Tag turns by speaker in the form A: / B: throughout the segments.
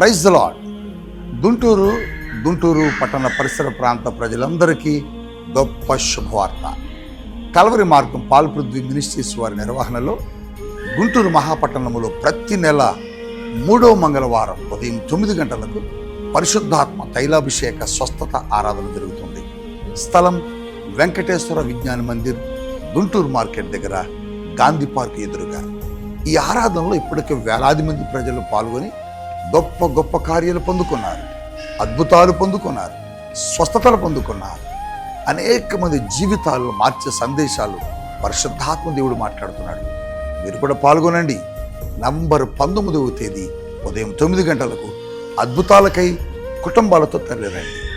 A: Praise lord Guntur Guntur పట్టణ పరిసర ప్రాంత ప్రజలందరికీ గొప్ప శుభవార్త. కలవరి మార్గం పాల్పృథ్వీ మినిస్ట్రీస్ వారి నిర్వహణలో గుంటూరు మహాపట్టణంలో ప్రతి నెల మూడో మంగళవారం ఉదయం తొమ్మిది గంటలకు పరిశుద్ధాత్మ తైలాభిషేక స్వస్థత ఆరాధన జరుగుతుంది. స్థలం వెంకటేశ్వర విజ్ఞాన మందిర్ గుంటూరు మార్కెట్ దగ్గర గాంధీ పార్క్ ఎదురుగా. ఈ ఆరాధనలో ఇప్పటికే వేలాది మంది ప్రజలు పాల్గొని గొప్ప గొప్ప కార్యాలు పొందుకున్నారు అద్భుతాలు పొందుకున్నారు స్వస్థతలు పొందుకున్నారు. అనేక మంది జీవితాలను మార్చే సందేశాలు పరిశుద్ధాత్మ దేవుడు మాట్లాడుతున్నాడు. మీరు కూడా పాల్గొనండి. నంబర్ పంతొమ్మిదవ తేదీ ఉదయం తొమ్మిది గంటలకు అద్భుతాలకై కుటుంబాలతో తరలిరండి.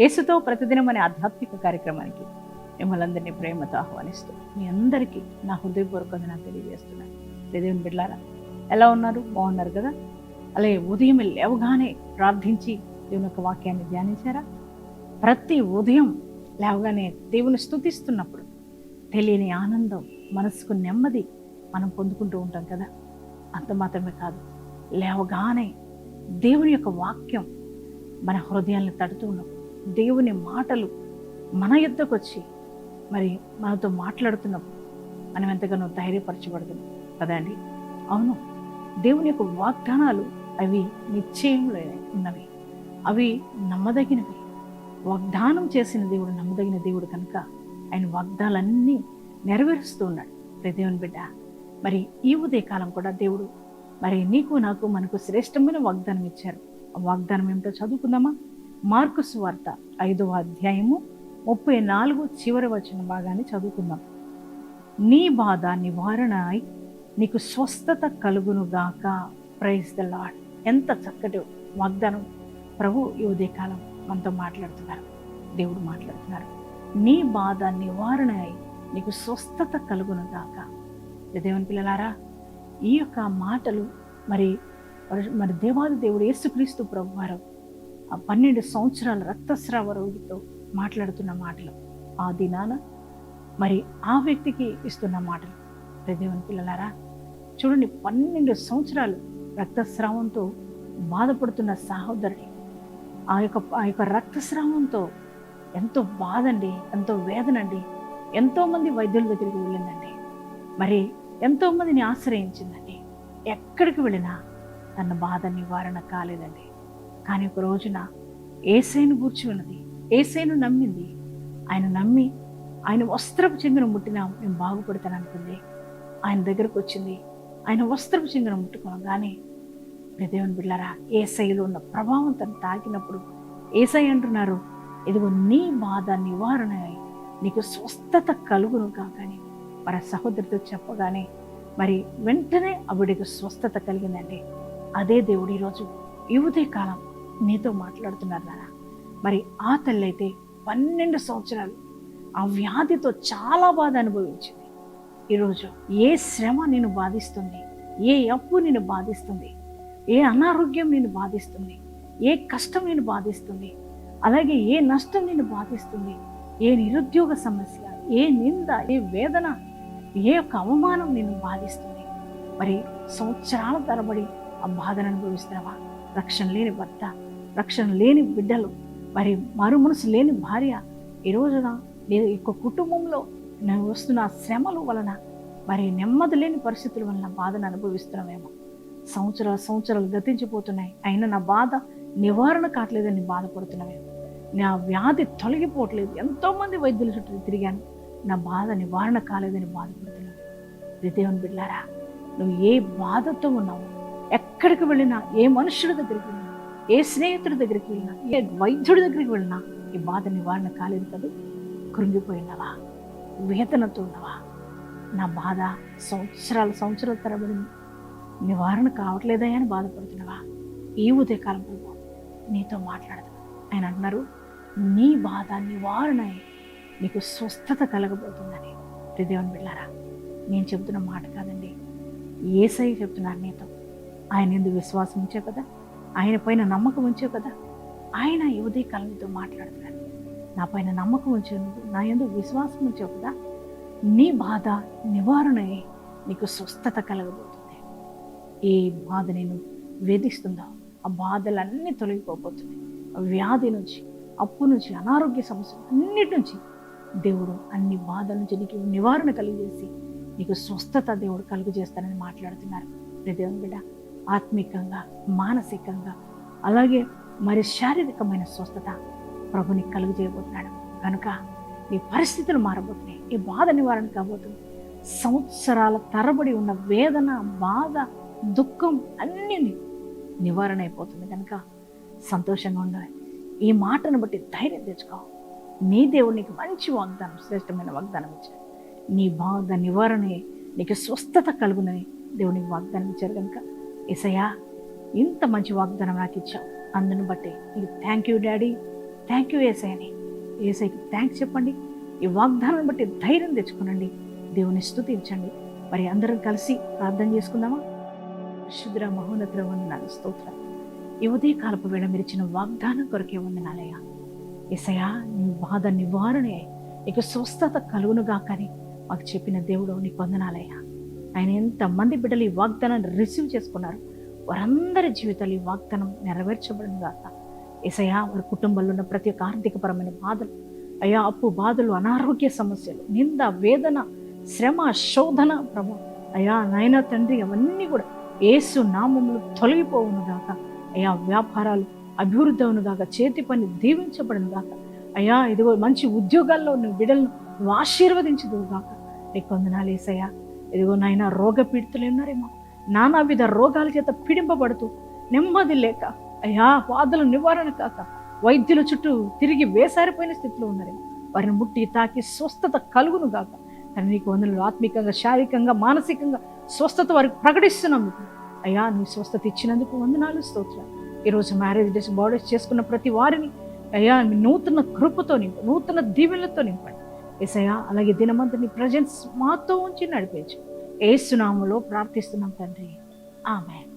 B: యేసుతో ప్రతిదినం అనే ఆధ్యాత్మిక కార్యక్రమానికి మిమ్మల్ని అందరినీ ప్రేమతో ఆహ్వానిస్తూ మీ అందరికీ నా హృదయపూర్వకంగా నాకు తెలియజేస్తున్నాను. దేవుని బిడ్డారా ఎలా ఉన్నారు? బాగున్నారు కదా? అలాగే ఉదయం లేవగానే ప్రార్థించి దేవుని యొక్క వాక్యాన్ని ధ్యానించారా? ప్రతి ఉదయం లేవగానే దేవుని స్తుతిస్తున్నప్పుడు తెలియని ఆనందం మనసుకు నెమ్మది మనం పొందుకుంటూ ఉంటాం కదా? అంత మాత్రమే కాదు లేవగానే దేవుని యొక్క వాక్యం మన హృదయాన్ని తడుతూ ఉన్నప్పుడు దేవుని మాటలు మన యుద్ధకు వచ్చి మరి మనతో మాట్లాడుతున్నప్పుడు మనం ఎంతగానో ధైర్యపరచబడుతున్నాం. అండి? అవును. దేవుని యొక్క వాగ్దానాలు అవి నిశ్చయంలో ఉన్నవి. అవి నమ్మదగినవి. వాగ్దానం చేసిన దేవుడు నమ్మదగిన దేవుడు కనుక ఆయన వాగ్దానాలన్నీ నెరవేరుస్తూ ఉన్నాడు. ప్రియ దేవుని బిడ్డ మరి ఈ ఉదయకాలం కూడా దేవుడు మరి నీకు నాకు మనకు శ్రేష్టమైన వాగ్దానం ఇచ్చారు. ఆ వాగ్దానం ఏమిటో చదువుకుందామా? మార్కు సువార్త ఐదవ అధ్యాయము ముప్పై నాలుగు చివరి వచ్చిన భాగాన్ని చదువుకుందాం. నీ బాధ నివారణ అయి నీకు స్వస్థత కలుగును గాక. ప్రైజ్ ద లాడ్ ఎంత చక్కటి వాగ్దానం. ప్రభు ఈ ఉదయకాలం మనతో మాట్లాడుతున్నారు. దేవుడు మాట్లాడుతున్నారు. నీ బాధ నివారణ అయి నీకు స్వస్థత కలుగును గాక. దేవుని పిల్లలారా ఈ యొక్క మాటలు మరి మరి దేవాది దేవుడు యేసుక్రీస్తు ప్రభు వారు ఆ పన్నెండు సంవత్సరాల రక్తస్రావ రోగితో మాట్లాడుతున్న మాటలు. ఆ దినాన మరి ఆ వ్యక్తికి ఇస్తున్న మాటలు. దేవుని పిల్లలారా చూడండి పన్నెండు సంవత్సరాలు రక్తస్రావంతో బాధపడుతున్న సహోదరుడి ఆ యొక్క ఆ యొక్క రక్తస్రావంతో ఎంతో బాధ అండి ఎంతో వేదనండి ఎంతోమంది వైద్యుల దగ్గరికి వెళ్ళిందండి. మరి ఎంతోమందిని ఆశ్రయించిందండి. ఎక్కడికి వెళ్ళినా తన బాధ నివారణ కాలేదండి. కానీ ఒక రోజున ఏసైను గూర్చి ఉన్నది. ఏసైను నమ్మింది. ఆయన నమ్మి ఆయన వస్త్రపు చింగను ముట్టినా నేను బాగుపడతాను అనుకుంది. ఆయన దగ్గరకు వచ్చింది. ఆయన వస్త్రపు చింగను ముట్టుకోగానే దేవుని బిళ్ళారా ఏసైలో ఉన్న ప్రభావం తను తాకినప్పుడు ఏసై అంటున్నారు ఇదిగో నీ బాధ నివారణ నీకు స్వస్థత కలుగును కాకని. మరి సహోదరితో చెప్పగానే మరి వెంటనే ఆవిడకు స్వస్థత కలిగిందండి. అదే దేవుడు ఈరోజు యువతే కాలం నీతో మాట్లాడుతున్నారు నాన్న. మరి ఆ తల్లి అయితే పన్నెండు సంవత్సరాలు ఆ వ్యాధితో చాలా బాధ అనుభవించింది. ఈరోజు ఏ శ్రమ నేను బాధిస్తుంది? ఏ అప్పు నేను బాధిస్తుంది? ఏ అనారోగ్యం నేను బాధిస్తుంది? ఏ కష్టం నేను బాధిస్తుంది? అలాగే ఏ నష్టం నేను బాధిస్తుంది? ఏ నిరుద్యోగ సమస్య ఏ నింద ఏ వేదన ఏ యొక్క అవమానం నేను బాధిస్తుంది? మరి సంవత్సరాల తరబడి ఆ బాధను అనుభవిస్తున్నావా? రక్షణ లేని భర్త రక్షణ లేని బిడ్డలు మరి మరు మనసు లేని భార్య ఈ రోజున నీ యొక్క కుటుంబంలో నేను వస్తున్న శ్రమల వలన మరి నెమ్మది లేని పరిస్థితుల వలన బాధను అనుభవిస్తున్నామేమో. సంవత్సరాలు సంవత్సరాలు గతించిపోతున్నాయి. అయినా నా బాధ నివారణ కావట్లేదని బాధపడుతున్నామేమో. నా వ్యాధి తొలగిపోవట్లేదు. ఎంతోమంది వైద్యుల చుట్టూ తిరిగాను. నా బాధ నివారణ కాలేదని బాధపడుతున్నాను. దేవుని బిడ్డారా నువ్వు ఏ బాధతో ఉన్నావు ఎక్కడికి వెళ్ళినా ఏ మనుషుడి దగ్గరికి వెళ్ళినా ఏ స్నేహితుడి దగ్గరికి వెళ్ళినా ఏ వైద్యుడి దగ్గరికి వెళ్ళినా ఈ బాధ నివారణ కాలేదు కదా? కృంగిపోయినవా? వేదనతో ఉన్నవా? నా బాధ సంవత్సరాల సంవత్సరాల తరబడి నివారణ కావట్లేదా అని బాధపడుతున్నావా? ఈ ఉదయకాలం ప్రభు నీతో మాట్లాడదు. ఆయన అంటున్నారు నీ బాధ నివారణ నీకు స్వస్థత కలగబోతుందని. హృదయం బిళ్ళారా నేను చెబుతున్న మాట కాదండి. ఏసై చెప్తున్నారు నీతో. ఆయన ఎందుకు విశ్వాసం ఉంచావు కదా? ఆయన పైన నమ్మకం ఉంచావు కదా? ఆయన ఈ ఉదయకాలం నీతో మాట్లాడుతున్నాడు. నా పైన నమ్మకం ఉంచు నువ్వు నా ఎందు విశ్వాసం ఉంచావు కదా? నీ బాధ నివారణ నీకు స్వస్థత కలగబోతుంది. ఏ బాధ నేను వేధిస్తుందో ఆ బాధలన్నీ తొలగిపోతుంది ఆ వ్యాధి నుంచి అప్పు నుంచి అనారోగ్య సమస్యలు అన్నిటి నుంచి దేవుడు అన్ని బాధల నుంచి నీకు నివారణ కలిగజేసి నీకు స్వస్థత దేవుడు కలుగు చేస్తానని మాట్లాడుతున్నారు. హృదయం బిడ్డ ఆత్మికంగా మానసికంగా అలాగే మరి శారీరకమైన స్వస్థత ప్రభుని కలుగు చేయబోతున్నాడు కనుక నీ పరిస్థితులు మారబోతున్నాయి. ఈ బాధ నివారణ కాబోతుంది. సంవత్సరాల తరబడి ఉన్న వేదన బాధ దుఃఖం అన్నీ నివారణ అయిపోతుంది. కనుక సంతోషంగా ఉండాలి. ఈ మాటను బట్టి ధైర్యం తెచ్చుకో. నీ దేవుడు నీకు మంచి వాగ్దానం శ్రేష్టమైన వాగ్దానం ఇచ్చాడు. నీ బాధ నివారణే నీకు స్వస్థత కలుగునని దేవునికి వాగ్దానం ఇచ్చారు కనుక ఏసయ్యా ఇంత మంచి వాగ్దానం నాకు ఇచ్చావు. అందును బట్టి నీకు thank you daddy. Thank you ఏసై అని ఏసైకి థ్యాంక్స్ చెప్పండి. ఈ వాగ్దానం బట్టి ధైర్యం తెచ్చుకునండి. దేవుని స్తుతించండి. మరి అందరం కలిసి ప్రార్థన చేసుకుందామా? శుద్ర మహోన్నత వందనాలు స్తోత్రం ఈ ఉదయ కాలపు వేళ మీరు ఇచ్చిన వాగ్దానం కొరకే వందనాలయ్యా. ఎసయా నీ బాధ నివారణే. నీకు స్వస్థత కలుగునుగా కానీ మాకు చెప్పిన దేవుడు నీ పొందనాలయ్యా ఆయన ఎంతమంది బిడ్డలు ఈ వాగ్దానాన్ని రిసీవ్ చేసుకున్నారు? వారందరి జీవితాలు ఈ వాగ్దానం నెరవేర్చబడిన గాక. ఏసయ్యా వారి కుటుంబంలో ఉన్న ప్రతి ఒక్క ఆర్థికపరమైన బాధలు అయ్యా అప్పు బాధలు అనారోగ్య సమస్యలు నింద వేదన శ్రమ శోధన ప్రభు అయ్యా నాయన తండ్రి అవన్నీ కూడా ఏసు నామములు తొలగిపోవును గాక. అయ్యా వ్యాపారాలు అభివృద్ధి అవును గాక చేతి పని దీవించబడిన గాక. అయ్యా ఇదిగో మంచి ఉద్యోగాల్లో ఉన్న బిడ్డలను నువ్వు ఆశీర్వదించదు గాక. నీకు వందనాలు ఏసయ్యా. ఇదిగో నాయన రోగ పీడితులు ఉన్నారేమో. నానా విధ రోగాల చేత పీడింపబడుతూ నెమ్మది లేక అయ్యా బాధలు నివారణ కాక వైద్యుల చుట్టూ తిరిగి వేసారిపోయిన స్థితిలో ఉన్నారేమో. వారిని ముట్టి తాకి స్వస్థత కలుగును గాక. కానీ నీకు వందలు ఆత్మికంగా శారీరకంగా మానసికంగా స్వస్థత వారికి ప్రకటిస్తున్నాం మీకు అయ్యా నీ స్వస్థత ఇచ్చినందుకు వందనాలు స్తోత్రం ఈరోజు మ్యారేజ్ డేస్ బాడీస్ చేసుకున్న ప్రతి వారిని అయ్యా నూతన కృపతో నింపు నూతన దీవెనలతో నింపండి. ఎసయ్యా అలాగే దినమంతని ప్రజెన్స్ మాతో ఉంచి నడిపించు. ఏసునామలో ప్రార్థిస్తున్నాం తండ్రి. ఆమె